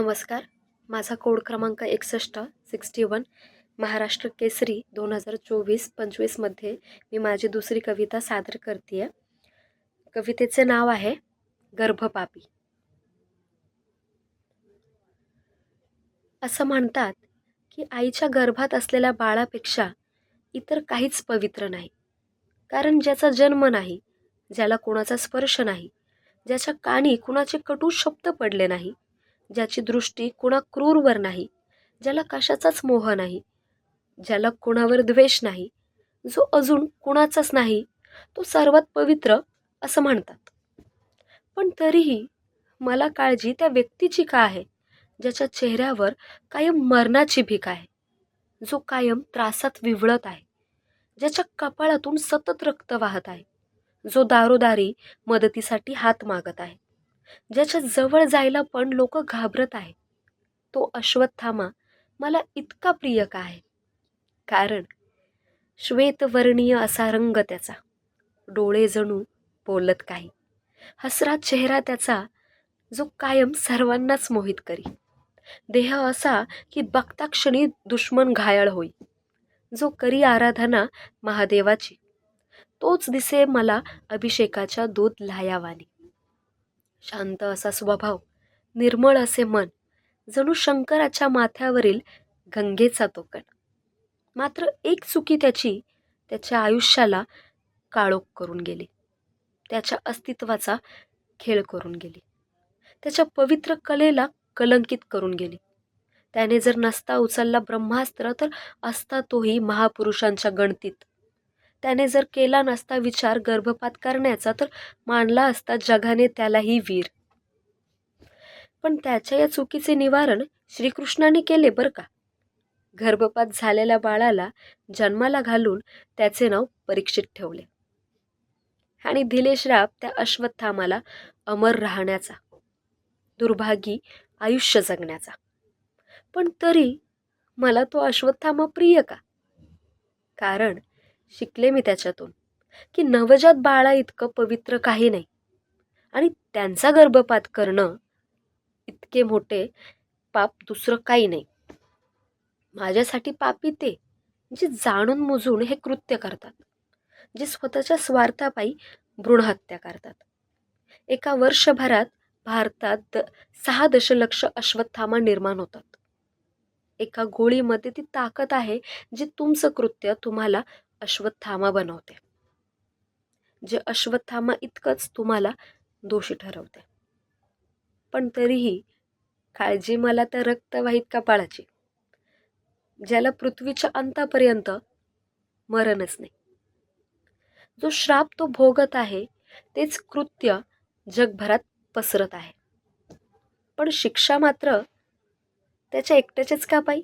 नमस्कार. माझा कोड क्रमांक एकसष्ट सिक्स्टी वन महाराष्ट्र केसरी दोन हजार चोवीस पंचवीसमध्ये मी माझी दुसरी कविता सादर करते आहे कवितेचे नाव आहे गर्भपापी. असं म्हणतात की आईच्या गर्भात असलेल्या बाळापेक्षा इतर काहीच पवित्र नाही. कारण ज्याचा जन्म नाही ज्याला कोणाचा स्पर्श नाही ज्याच्या कानी कुणाचे कटू शब्द पडले नाही ज्याची दृष्टी कुणा क्रूरवर नाही ज्याला कशाचाच मोह नाही ज्याला कुणावर द्वेष नाही जो अजून कुणाचाच नाही तो सर्वात पवित्र असं म्हणतात. पण तरीही मला काळजी त्या व्यक्तीची का आहे ज्याच्या चेहऱ्यावर कायम मरणाची भीक आहे जो कायम त्रासात विवळत आहे ज्याच्या कपाळातून सतत रक्त वाहत आहे जो दारोदारी मदतीसाठी हात मागत आहे. ज्याच्या जवळ जायला पण लोक घाबरत आहे तो अश्वत्थामा मला इतका प्रिय का आहे? कारण श्वेतवर्णीय असा रंग त्याचा. डोळे जणू बोलत काही. हसरा चेहरा त्याचा जो कायम सर्वांनाच मोहित करी. देह असा की बघता क्षणी दुश्मन घायाळ होई. जो करी आराधना महादेवाची तोच दिसे मला अभिषेकाच्या दूध लायावानी शांत असा स्वभाव निर्मळ असे मन जणू शंकराच्या माथ्यावरील गंगेचा तोकण मात्र एक चुकी त्याची त्याच्या आयुष्याला काळोख करून गेली. त्याच्या अस्तित्वाचा खेळ करून गेली. त्याच्या पवित्र कलेला कलंकित करून गेली. त्याने जर नसता उचलला ब्रह्मास्त्र तर असता तोही महापुरुषांच्या गणतीत. त्याने जर केला नसता विचार गर्भपात करण्याचा तर मानला असता जगाने त्यालाही वीर. पण त्याच्या या चुकीचे निवारण श्रीकृष्णाने केले बरं का? गर्भपात झालेल्या बाळाला जन्माला घालून त्याचे नाव परीक्षित ठेवले. आणि दिले श्राप त्या अश्वत्थामाला अमर राहण्याचा दुर्भागी आयुष्य जगण्याचा. पण तरी मला तो अश्वत्थामा प्रिय का? कारण शिकले मी त्याच्यातून की नवजात बाळा इतकं पवित्र काही नाही. आणि त्यांचा गर्भपात करणं इतके मोठे पाप दुसरं काही नाही. माझ्यासाठी पापी ते जे जाणून मुजून हे कृत्य करतात जे स्वतःच्या स्वार्थापायी भ्रूणहत्या करतात. एका वर्षभरात भारतात द सहा दशलक्ष अश्वत्थामा निर्माण होतात. एका गोळीमध्ये ती ताकद आहे जी तुमचं कृत्य तुम्हाला अश्वत्थामा बनवते. जे अश्वत्थामा इतकंच तुम्हाला दोषी ठरवते. पण तरीही काळजी मला तर रक्तवाहित कपाळाची. ज्याला पृथ्वीच्या अंतापर्यंत मरणच नाही. जो श्राप तो भोगत आहे तेच कृत्य जगभरात पसरत आहे. पण शिक्षा मात्र त्याच्या एकट्याचेच का पाई